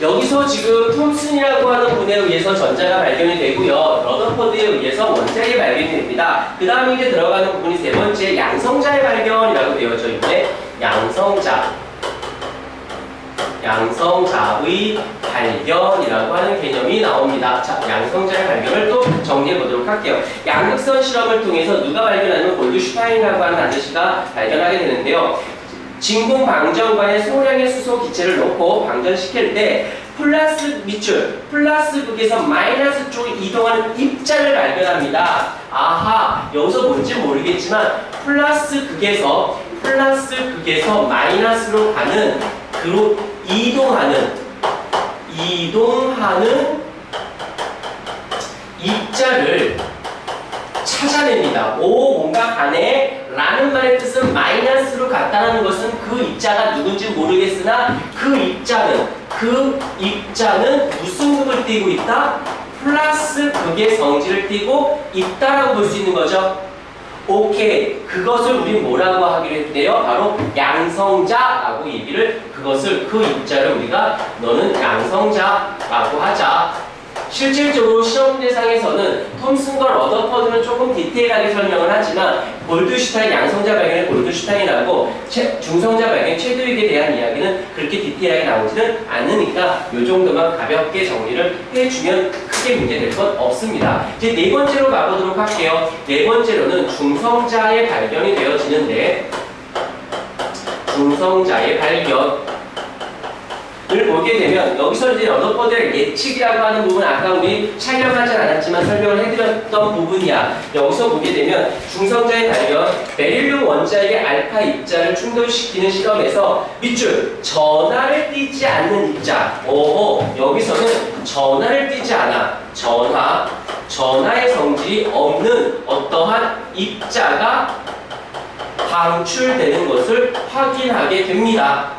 여기서 지금 톰슨이라고 하는 분에 의해서 전자가 발견이 되고요. 러더퍼드에 의해서 원자가 발견이 됩니다. 그 다음에 이제 들어가는 부분이 세 번째 양성자의 발견이라고 되어져 있는데 양성자 양성자의 발견이라고 하는 개념이 나옵니다. 자, 양성자의 발견을 또 정리해 보도록 할게요. 양극선 실험을 통해서 누가 발견하면 골드슈타인이라고 하는 아저씨가 발견하게 되는데요. 진공 방전관에 소량의 수소 기체를 넣고 방전시킬 때 플러스 밑줄, 플러스 극에서 마이너스 쪽으로 이동하는 입자를 발견합니다. 아하, 여기서 뭔지 모르겠지만 플러스 극에서 플러스 극에서 마이너스로 가는 그로 이동하는 이동하는 입자를 찾아냅니다. 오 뭔가 가네 라는 말의 뜻은 마이너스로 갔다는 것은 그 입자가 누군지 모르겠으나 그 입자는 그 입자는 무슨 극을 띠고 있다? 플러스 극의 성질을 띠고 있다라고 볼 수 있는 거죠. 오케이 그것을 우리 뭐라고 하기로 했대요? 바로 양성자라고 얘기를 그것을 그 입자를 우리가 너는 양성자라고 하자. 실질적으로 시험 대상에서는 톰슨과 러더퍼드는 조금 디테일하게 설명을 하지만 골드슈타인 양성자 발견의 골드슈타인하고 채- 중성자 발견 최드윅에 대한 이야기는 그렇게 디테일하게 나오지는 않으니까 이 정도만 가볍게 정리를 해주면 크게 문제될 건 없습니다. 이제 네 번째로 가보도록 할게요. 네 번째로는 중성자의 발견이 되어지는데 중성자의 발견 을 보게 되면 여기서 이제 러더퍼드의 예측이라고 하는 부분 아까 우리 촬영하진 않았지만 설명을 해드렸던 부분이야. 여기서 보게 되면 중성자의 발견, 베릴륨 원자에게 알파 입자를 충돌시키는 실험에서 밑줄 전하를 띠지 않는 입자. 오 여기서는 전하를 띠지 않아. 전하, 전하의 성질이 없는 어떠한 입자가 방출되는 것을 확인하게 됩니다.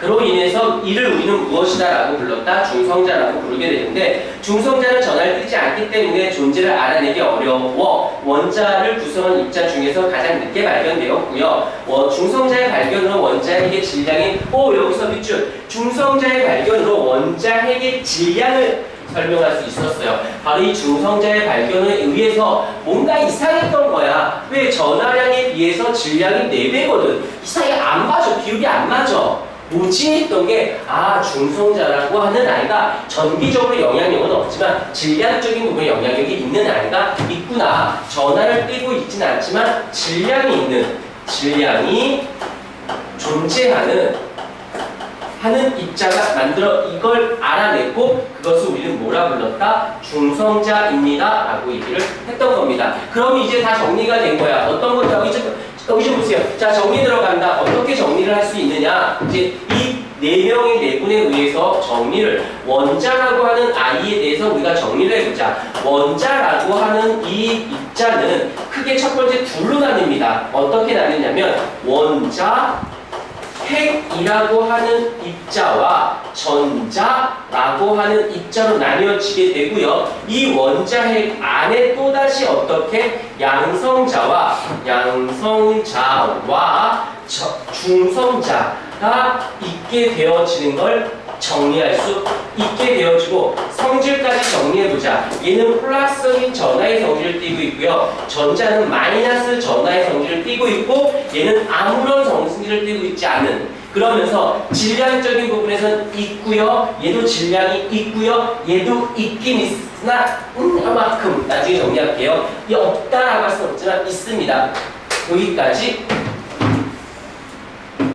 그로 인해서 이를 우리는 무엇이다라고 불렀다? 중성자라고 부르게 되는데 중성자는 전하를 띠지 않기 때문에 존재를 알아내기 어려워 원자를 구성한 입자 중에서 가장 늦게 발견되었고요. 어, 중성자의 발견으로 원자 핵의 질량이 오 여기서 밑줄 중성자의 발견으로 원자 핵의 질량을 설명할 수 있었어요. 바로 이 중성자의 발견에 의해서 뭔가 이상했던 거야. 왜 전하량에 비해서 질량이 4배거든. 이상하게 안 맞아. 비율이 안 맞아. 뭐지 했던 게, 아, 중성자라고 하는 아이가 전기적으로 영향력은 없지만 질량적인 부분에 영향력이 있는 아이가 있구나. 전하를 띄고 있지는 않지만 질량이 있는, 질량이 존재하는 하는 입자가 만들어 이걸 알아냈고 그것을 우리는 뭐라 불렀다? 중성자입니다. 라고 얘기를 했던 겁니다. 그럼 이제 다 정리가 된 거야. 어떤 여기 좀, 여기 좀 보세요. 자, 정리 들어간다. 어떻게 정리를 할 수 있느냐? 이제 이 네 명의 내분에 의해서 정리를 원자라고 하는 아이에 대해서 우리가 정리를 해보자. 원자라고 하는 이 입자는 크게 첫 번째 둘로 나뉩니다. 어떻게 나뉘냐면 원자, 핵이라고 하는 입자와 전자라고 하는 입자로 나뉘어지게 되고요. 이 원자핵 안에 또다시 어떻게 양성자와 양성자와 저- 중성자가 있게 되어지는 걸 정리할 수 있게 되어지고 성질까지 정리해보자. 얘는 플러스인 전하의 성질을 띠고 있고요. 전자는 마이너스 전하의 성질을 띠고 있고 얘는 아무런 성질을 띠고 있지 않은 그러면서 질량적인 부분에서는 있고요. 얘도 질량이 있고요. 얘도 있긴 있으나 음, 이만큼 나중에 정리할게요. 이 없다라고 할 수는 없지만 있습니다. 여기까지